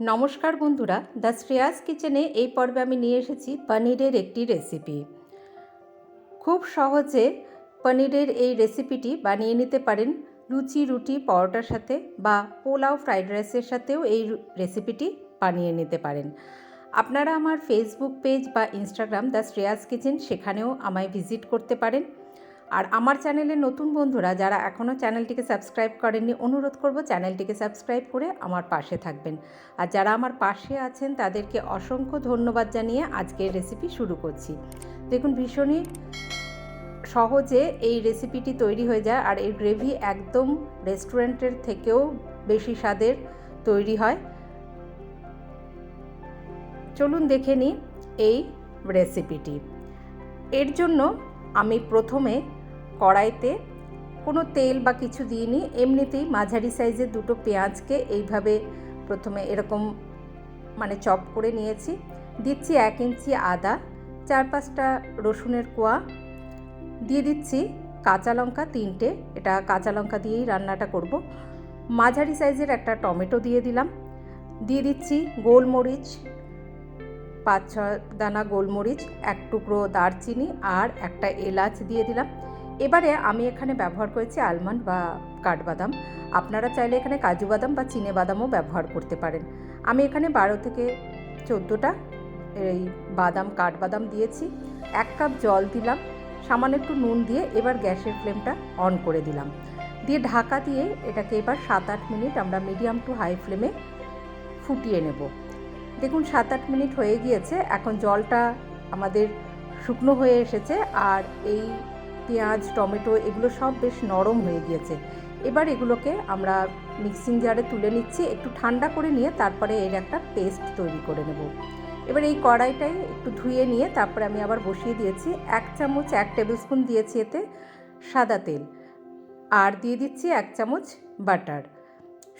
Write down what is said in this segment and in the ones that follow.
নমস্কার বন্ধুরা, দ্য শ্রেয়াস কিচেনে এই পর্বে আমি নিয়ে এসেছি পনিরের একটি রেসিপি খুব সহজে পনিরের এই রেসিপিটি বানিয়ে নিতে পারেন লুচি, রুটি, পরোটার সাথে বা পোলাও, ফ্রাইড রাইসের সাথেও এই রেসিপিটি বানিয়ে নিতে পারেন। আপনারা আমার ফেসবুক পেজ বা ইনস্টাগ্রাম দ্য শ্রেয়াস কিচেন সেখানেও আমায় ভিজিট করতে পারেন। আর আমার চ্যানেলে নতুন বন্ধুরা যারা এখনও চ্যানেলটিকে সাবস্ক্রাইব করেননি, অনুরোধ করব চ্যানেলটিকে সাবস্ক্রাইব করে আমার পাশে থাকবেন। আর যারা আমার পাশে আছেন, তাদেরকে অসংখ্য ধন্যবাদ জানিয়ে আজকের রেসিপি শুরু করছি। দেখুন, ভীষণই সহজে এই রেসিপিটি তৈরি হয়ে যায় আর এই গ্রেভি একদম রেস্টুরেন্টের থেকেও বেশি স্বাদের তৈরি হয়। চলুন দেখে নিই এই রেসিপিটি। এর জন্য আমি প্রথমে কড়াইতে কোনো তেল বা কিছু দিইনি, এমনিতেই মাঝারি সাইজের দুটো পেঁয়াজকে এইভাবে প্রথমে এরকম মানে চপ করে নিয়েছি। দিচ্ছি এক ইঞ্চি আদা, চার পাঁচটা রসুনের কোয়া, দিয়ে দিচ্ছি কাঁচা লঙ্কা তিনটে, এটা কাঁচা লঙ্কা দিয়েই রান্নাটা করব। মাঝারি সাইজের একটা টমেটো দিয়ে দিলাম। দিয়ে দিচ্ছি গোলমরিচ পাঁচ ছ দানা গোলমরিচ, এক টুকরো দারচিনি আর একটা এলাচ দিয়ে দিলাম। এবারে আমি এখানে ব্যবহার করেছি আলমন্ড বা কাঠবাদাম। আপনারা চাইলে এখানে কাজু বাদাম বা চিনে বাদামও ব্যবহার করতে পারেন। আমি এখানে বারো থেকে চোদ্দোটা এই বাদাম, কাঠবাদাম দিয়েছি। এক কাপ জল দিলাম, সামান্য একটু নুন দিয়ে এবার গ্যাসের ফ্লেমটা অন করে দিলাম। দিয়ে ঢাকা দিয়ে এটাকে এবার সাত আট মিনিট আমরা মিডিয়াম টু হাই ফ্লেমে ফুটিয়ে নেব। দেখুন সাত আট মিনিট হয়ে গিয়েছে, এখন জলটা আমাদের শুকনো হয়ে এসেছে। আর এই পেঁয়াজ, টমেটো, এগুলো সব বেশ নরম হয়ে গিয়েছে। এবার এগুলোকে আমরা মিক্সিং জারে তুলে নিচ্ছি, একটু ঠান্ডা করে নিয়ে তারপরে এর একটা পেস্ট তৈরি করে নেব। এবার এই কড়াইটাই একটু ধুয়ে নিয়ে তারপরে আমি আবার বসিয়ে দিয়েছি এক চামচ, এক টেবিল স্পুন দিয়েছি এতে সাদা তেল। আর দিয়ে দিচ্ছি এক চামচ বাটার।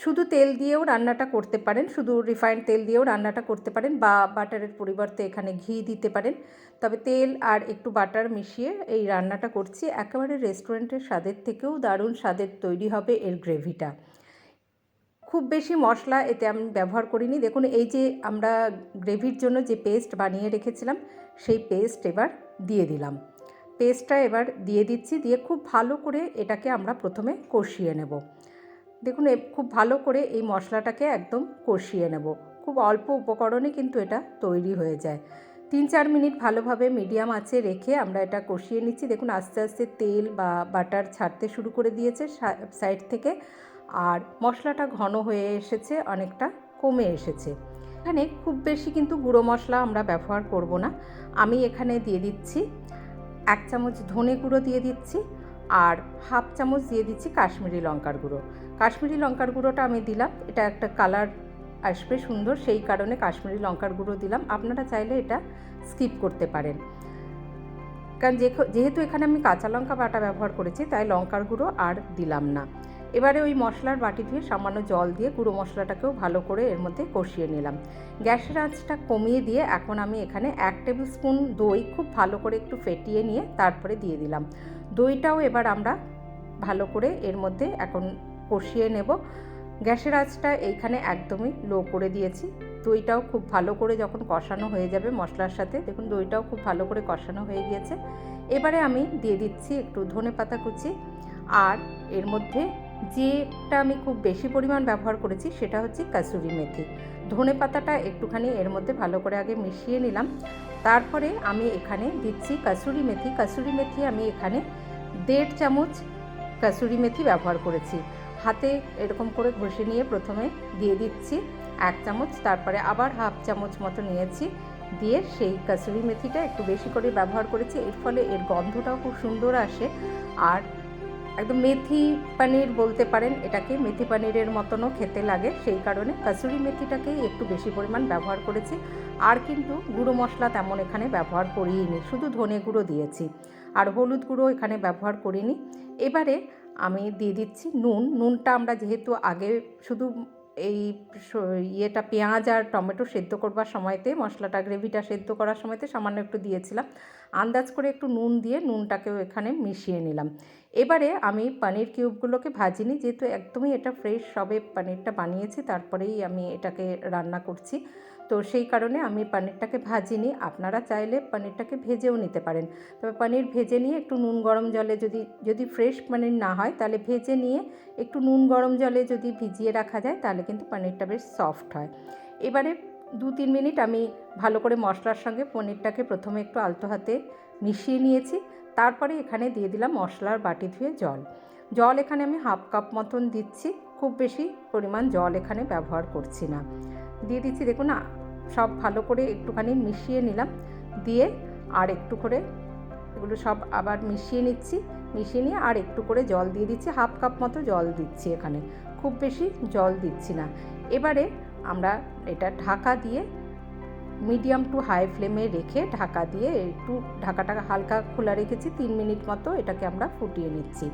শুধু তেল দিয়েও রান্নাটা করতে পারেন, শুধু রিফাইন্ড তেল দিয়েও রান্নাটা করতে পারেন বা বাটারের পরিবর্তে এখানে ঘি দিতে পারেন। তবে তেল আর একটু বাটার মিশিয়ে এই রান্নাটা করছি। একেবারে রেস্টুরেন্টের স্বাদের থেকেও দারুণ স্বাদের তৈরি হবে এর গ্রেভিটা। খুব বেশি মশলা এতে আমি ব্যবহার করিনি। দেখুন, এই যে আমরা গ্রেভির জন্য যে পেস্ট বানিয়ে রেখেছিলাম, সেই পেস্ট এবার দিয়ে দিলাম। পেস্টটা এবার দিয়ে দিচ্ছি, দিয়ে খুব ভালো করে এটাকে আমরা প্রথমে কষিয়ে নেব। দেখুন খুব ভালো করে এই মশলাটাকে একদম কষিয়ে নেব। খুব অল্প উপকরণে কিন্তু এটা তৈরি হয়ে যায়। তিন চার মিনিট ভালোভাবে মিডিয়াম আঁচে রেখে আমরা এটা কষিয়ে নিচ্ছি। দেখুন, আস্তে আস্তে তেল বা বাটার ছাড়তে শুরু করে দিয়েছে সাইড থেকে। আর মশলাটা ঘন হয়ে এসেছে, অনেকটা কমে এসেছে। এখানে খুব বেশি কিন্তু গুঁড়ো মশলা আমরা ব্যবহার করব না। আমি এখানে দিয়ে দিচ্ছি এক চামচ ধনে গুঁড়ো দিয়ে দিচ্ছি। আর হাফ চামচ দিয়ে দিচ্ছি কাশ্মীরি লঙ্কার গুঁড়ো। কাশ্মীরি লঙ্কার গুঁড়োটা আমি দিলাম। এটা একটা কালার আসবে সুন্দর, সেই কারণে কাশ্মীরি লঙ্কার গুঁড়ো দিলাম। আপনারা চাইলে এটা স্কিপ করতে পারেন। কারণ যেহেতু এখানে আমি কাঁচা লঙ্কা বাটা ব্যবহার করেছি, তাই লঙ্কার গুঁড়ো আর দিলাম না। এবারে ওই মশলার বাটি ধুয়ে সামান্য জল দিয়ে গুঁড়ো মশলাটাকেও ভালো করে এর মধ্যে কষিয়ে নিলাম। গ্যাসের আঁচটা কমিয়ে দিয়ে এখন আমি এখানে এক টেবিল স্পুন দই খুব ভালো করে একটু ফেটিয়ে নিয়ে তারপরে দিয়ে দিলাম। দইটাও এবার আমরা ভালো করে এর মধ্যে এখন কষিয়ে নেব। গ্যাসের আঁচটা এইখানে একদমই লো করে দিয়েছি। দইটাও খুব ভালো করে যখন কষানো হয়ে যাবে মশলার সাথে, দেখুন দইটাও খুব ভালো করে কষানো হয়ে গিয়েছে। এবারে আমি দিয়ে দিচ্ছি একটু ধনে পাতা কুচি আর এর মধ্যে যেটা আমি খুব বেশি পরিমাণ ব্যবহার করেছি সেটা হচ্ছে কাসুরি মেথি। ধনে পাতাটা একটুখানি এর মধ্যে ভালো করে আগে মিশিয়ে নিলাম। তারপরে আমি এখানে দিচ্ছি কাসুরি মেথি। কাসুরি মেথি আমি এখানে দেড় চামচ কাসুরি মেথি ব্যবহার করেছি। হাতে এরকম করে ঘষে নিয়ে প্রথমে দিয়ে দিচ্ছি এক চামচ। তারপরে আবার হাফ চামচ মতো নিয়েছি দিয়ে সেই কাসুরি মেথিটা একটু বেশি করে ব্যবহার করেছি। এর ফলে এর গন্ধটাও খুব সুন্দর আসে। আর একদম মেথি পানির বলতে পারেন, এটাকে মেথি পানিরের মতনও খেতে লাগে। সেই কারণে কাসুরি মেথিটাকেই একটু বেশি পরিমাণ ব্যবহার করেছি। আর কিন্তু গুঁড়ো মশলা তেমন এখানে ব্যবহার করিনি, শুধু ধনে গুঁড়ো দিয়েছি। আর হলুদ গুঁড়ো এখানে ব্যবহার করিনি। এবারে আমি দিয়ে দিচ্ছি নুন। নুনটা আমরা যেহেতু আগে শুধু এই ইয়েটা পেঁয়াজ আর টমেটো সেদ্ধ করবার সময়তে, মশলাটা, গ্রেভিটা সেদ্ধ করার সময়তে সামান্য একটু দিয়েছিলাম। আন্দাজ করে একটু নুন দিয়ে নুনটাকেও এখানে মিশিয়ে নিলাম। এবারে আমি পানির কিউবগুলোকে ভাজিনি, যেহেতু একদমই এটা ফ্রেশ, সবে পানিরটা বানিয়েছি, তারপরেই আমি এটাকে রান্না করছি। তো সেই কারণে আমি পনিরটাকে ভাজিনি। আপনারা চাইলে পনিরটাকে ভেজেও নিতে পারেন। তবে পনির ভেজে নিয়ে একটু নুন গরম জলে যদি যদি ফ্রেশ পানির না হয়, তাহলে ভেজে নিয়ে একটু নুন গরম জলে যদি ভিজিয়ে রাখা যায়, তাহলে কিন্তু পনিরটা বেশ সফট হয়। এবারে দু তিন মিনিট আমি ভালো করে মশলার সঙ্গে পনিরটাকে প্রথমে একটু আলতো হাতে মিশিয়ে নিয়েছি। তারপরে এখানে দিয়ে দিলাম মশলার বাটি ধুয়ে জল। জল এখানে আমি হাফ কাপ মতন দিচ্ছি। খুব বেশি পরিমাণ জল এখানে ব্যবহার করছি না। দিয়ে দিচ্ছি দেখুন সব ভালো করে একটুখানি মিশিয়ে নিলাম। দিয়ে আর একটু করে এগুলো সব আবার মিশিয়ে নিচ্ছি। মিশিয়ে নিয়ে আর একটু করে জল দিয়ে দিচ্ছি, হাফ কাপ মতো জল দিচ্ছি এখানে। খুব বেশি জল দিচ্ছি না। এবারে আমরা এটা ঢাকা দিয়ে মিডিয়াম টু হাই ফ্লেমে রেখে ঢাকা দিয়ে একটু ঢাকাটা হালকা খোলা রেখেছি, তিন মিনিট মতো এটাকে আমরা ফুটিয়ে নিচ্ছি।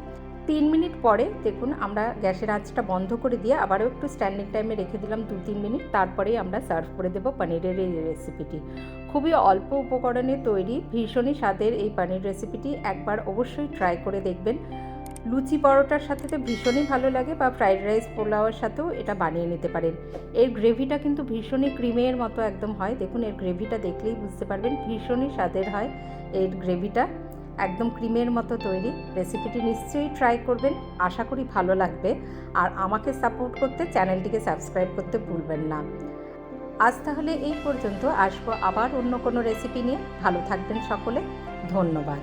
তিন মিনিট পরে দেখুন আমরা গ্যাসের আঁচটা বন্ধ করে দিয়ে আবারও একটু স্ট্যান্ডিং টাইমে রেখে দিলাম দু তিন মিনিট। তারপরেই আমরা সার্ভ করে দেবো পনিরের এই রেসিপিটি খুবই অল্প উপকরণে তৈরি, ভীষণই স্বাদের এই পনির রেসিপিটি একবার অবশ্যই ট্রাই করে দেখবেন। লুচি পরোটার সাথে তো ভীষণই ভালো লাগে বা ফ্রাইড রাইস পোলাওয়ের সাথেও এটা বানিয়ে নিতে পারেন। এর গ্রেভিটা কিন্তু ভীষণই ক্রিমের মতো একদম হয়। দেখুন, এর গ্রেভিটা দেখলেই বুঝতে পারবেন ভীষণই স্বাদের হয় এর গ্রেভিটা একদম ক্রিমের মতো তৈরি। রেসিপিটি নিশ্চয়ই ট্রাই করবেন। আশা করি ভালো লাগবে। আর আমাকে সাপোর্ট করতে চ্যানেলটিকে সাবস্ক্রাইব করতে ভুলবেন না। আজ তাহলে এই পর্যন্ত। আসব আবার অন্য কোনো রেসিপি নিয়ে। ভালো থাকবেন সকলে। ধন্যবাদ।